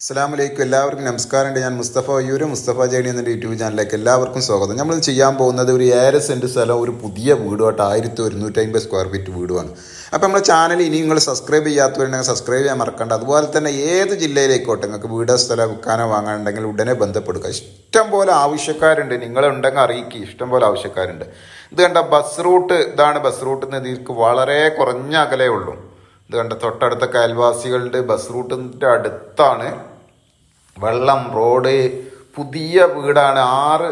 അസ്സാം വലൈക്കും എല്ലാവർക്കും നമസ്കാരമുണ്ട് ഞാൻ മുസ്തഫ അയ്യൂര് മുസ്തഫ ജേണി എന്നൊരു യൂട്യൂബ് ചാനലിലേക്ക് എല്ലാവർക്കും സ്വാഗതം. നമ്മൾ ചെയ്യാൻ പോകുന്നത് ഒരു ഏഴര സെന്റ് സ്ഥലം ഒരു പുതിയ വീടുമായിട്ട് ആയിരത്തി ഒരുന്നൂറ്റി അമ്പത് സ്ക്വയർ ഫീറ്റ് വീടുമാണ്. അപ്പോൾ നമ്മുടെ ചാനൽ ഇനി നിങ്ങൾ സബ്സ്ക്രൈബ് ചെയ്യാത്തവരുണ്ടെങ്കിൽ സബ്സ്ക്രൈബ് ചെയ്യാൻ മറക്കണ്ട. അതുപോലെ തന്നെ ഏത് ജില്ലയിലേക്കോട്ടെ നിങ്ങൾക്ക് വീടോ സ്ഥലം വിൽക്കാനോ വാങ്ങാനുണ്ടെങ്കിൽ ഉടനെ ബന്ധപ്പെടുക. ഇഷ്ടം പോലെ ആവശ്യക്കാരുണ്ട്. നിങ്ങളുണ്ടെങ്കിൽ അറിയിക്കുക ഇഷ്ടം പോലെ ആവശ്യക്കാരുണ്ട്. ഇത് കണ്ട ബസ് റൂട്ട് ഇതാണ് ബസ് റൂട്ടിൽ നിന്ന് ഇതിൽക്ക് വളരെ കുറഞ്ഞ അകലേ ഉള്ളൂ. ഇത് കണ്ട തൊട്ടടുത്ത അയൽവാസികളുടെ ബസ് റൂട്ടിന്റെ അടുത്താണ്. വെള്ളം റോഡ് പുതിയ വീടാണ്. ആറ്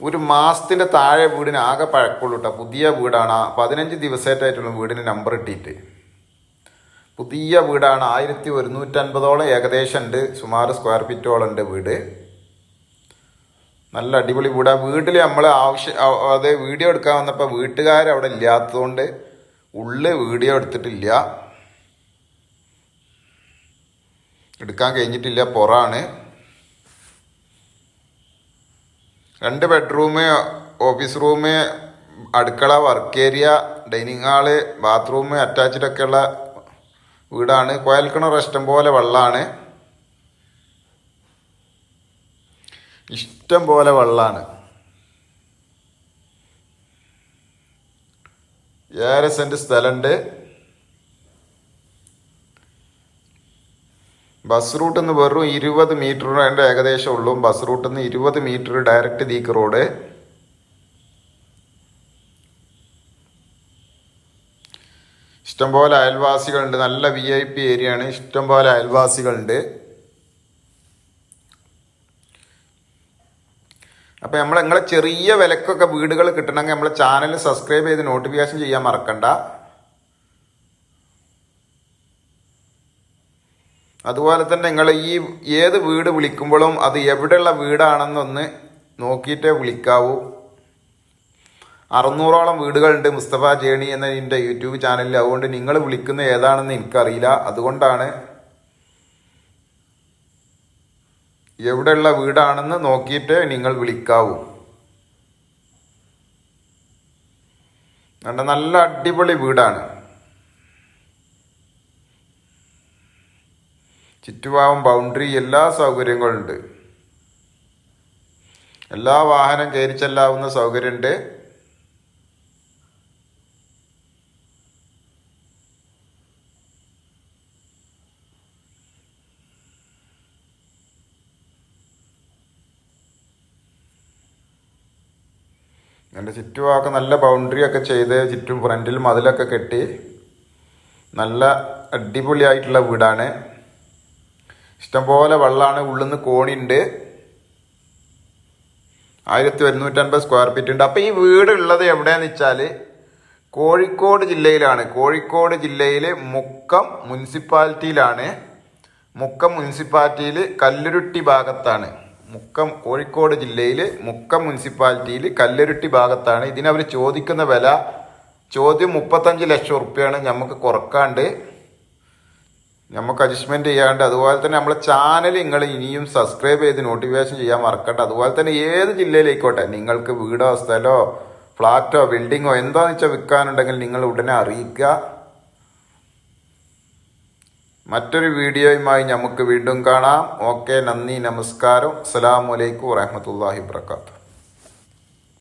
ഒരു മാസത്തിന്റെ താഴെ വീടിന് ആകെ പഴക്കമുള്ളൂ കേട്ടോ പുതിയ വീടാണ്. പതിനഞ്ച് ദിവസമായിട്ടായിട്ടുള്ള വീടിന് നമ്പർ ഇട്ടിട്ട്. പുതിയ വീടാണ്. ആയിരത്തി ഒരുന്നൂറ്റൻപതോളം ഏകദേശം ഉണ്ട് സുമാർ സ്ക്വയർ ഫീറ്റോളം ഉണ്ട് വീട്. നല്ല അടിപൊളി വീടാണ് വീട്ടിൽ നമ്മൾ ആവശ്യം അതായത് അത് വീഡിയോ എടുക്കാൻ വന്നപ്പോൾ വീട്ടുകാർ അവിടെ ഇല്ലാത്തതുകൊണ്ട് ഉള്ളിൽ വീഡിയോ എടുത്തിട്ടില്ല. എടുക്കാൻ കഴിഞ്ഞിട്ടില്ല പുറാണ് രണ്ട് ബെഡ്റൂം ഓഫീസ് റൂം അടുക്കള work area dining hall bathroom attached ഒക്കെയുള്ള വീടാണ്. കോയൽക്കിണർ ഇഷ്ടം പോലെ വെള്ളമാണ് ഇഷ്ടം പോലെ വെള്ളമാണ് ഏഴര സെന്റ് സ്ഥലമുണ്ട് ബസ് റൂട്ട് നിന്ന് വെറും ഇരുപത് മീറ്ററിന്റെ ഏകദേശം ഉള്ളൂ. ബസ് റൂട്ട് നിന്ന് ഇരുപത് മീറ്റർ ഡയറക്റ്റ് ദീക്ക് റോഡ്. ഇഷ്ടംപോലെ അയൽവാസികളുണ്ട്. നല്ല വി ഐ പി ഏരിയ ആണ്. ഇഷ്ടംപോലെ അയൽവാസികളുണ്ട്. അപ്പം നമ്മൾ നിങ്ങളെ ചെറിയ വിലക്കൊക്കെ വീടുകൾ കിട്ടണമെങ്കിൽ നമ്മളെ ചാനൽ സബ്സ്ക്രൈബ് ചെയ്ത് നോട്ടിഫിക്കേഷൻ ചെയ്യാൻ മറക്കണ്ട. അതുപോലെ തന്നെ നിങ്ങൾ ഈ ഏത് വീട് വിളിക്കുമ്പോഴും അത് എവിടെയുള്ള വീടാണെന്നൊന്ന് നോക്കിയിട്ടേ വിളിക്കാവൂ. അറുന്നൂറോളം വീടുകളുണ്ട് മുസ്തഫ ജേണി എന്ന എന്റെ യൂട്യൂബ് ചാനലിൽ. അതുകൊണ്ട് നിങ്ങൾ വിളിക്കുന്ന ഏതാണെന്ന് എനിക്കറിയില്ല. അതുകൊണ്ടാണ് എവിടെയുള്ള വീടാണെന്ന് നോക്കിയിട്ട് നിങ്ങൾ വിളിക്കാവൂ. നല്ല അടിപൊളി വീടാണ്. ചുറ്റുപാവും ബൗണ്ടറി എല്ലാ സൗകര്യങ്ങളുണ്ട്. എല്ലാ വാഹനം കയറി ചെല്ലാവുന്ന സൗകര്യമുണ്ട്. എന്റെ ചുറ്റുമൊക്കെ നല്ല ബൗണ്ടറി ഒക്കെ ചെയ്ത് ചുറ്റും ഫ്രണ്ടിൽ മതിലൊക്കെ കെട്ടി നല്ല അടിപൊളിയായിട്ടുള്ള വീടാണ്. ഇഷ്ടംപോലെ വെള്ളമാണ് ഉള്ളിൽ നിന്ന് കോണിയുണ്ട് ആയിരത്തി ഒരുന്നൂറ്റൻപത് സ്ക്വയർ ഫീറ്റ് ഉണ്ട്. അപ്പോൾ ഈ വീട് ഉള്ളത് എവിടെയാണെന്ന് വെച്ചാൽ കോഴിക്കോട് ജില്ലയിലാണ്. കോഴിക്കോട് ജില്ലയിൽ മുക്കം മുനിസിപ്പാലിറ്റിയിലാണ്. മുക്കം മുനിസിപ്പാലിറ്റിയിൽ കല്ലുരുട്ടി ഭാഗത്താണ്. മുക്കം കോഴിക്കോട് ജില്ലയിൽ മുക്കം മുനിസിപ്പാലിറ്റിയിൽ കല്ലുരുട്ടി ഭാഗത്താണ്. ഇതിനവർ ചോദിക്കുന്ന വില ചോദ്യം മുപ്പത്തഞ്ച് ലക്ഷം ഉറുപ്പ്യാണ് നമുക്ക് കുറക്കാണ്ട് നമുക്ക് അഡ്ജസ്റ്റ്മെന്റ് ചെയ്യാണ്ട്. അതുപോലെ തന്നെ നമ്മളെ ചാനൽ നിങ്ങൾ ഇനിയും സബ്സ്ക്രൈബ് ചെയ്ത് നോട്ടിഫിക്കേഷൻ ചെയ്യാൻ മറക്കണ്ട. അതുപോലെ തന്നെ ഏത് ജില്ലയിലേക്കോട്ടെ നിങ്ങൾക്ക് വീടോ സ്ഥലമോ ഫ്ലാറ്റോ ബിൽഡിങ്ങോ എന്താണെന്ന് വെച്ചാൽ വിൽക്കാനുണ്ടെങ്കിൽ നിങ്ങൾ ഉടനെ അറിയിക്കുക. മറ്റൊരു വീഡിയോയുമായി നമുക്ക് വീണ്ടും കാണാം. ഓക്കെ നന്ദി നമസ്കാരം. അസ്സലാമു അലൈക്കും വറഹമത്തല്ലാഹി വാത്തു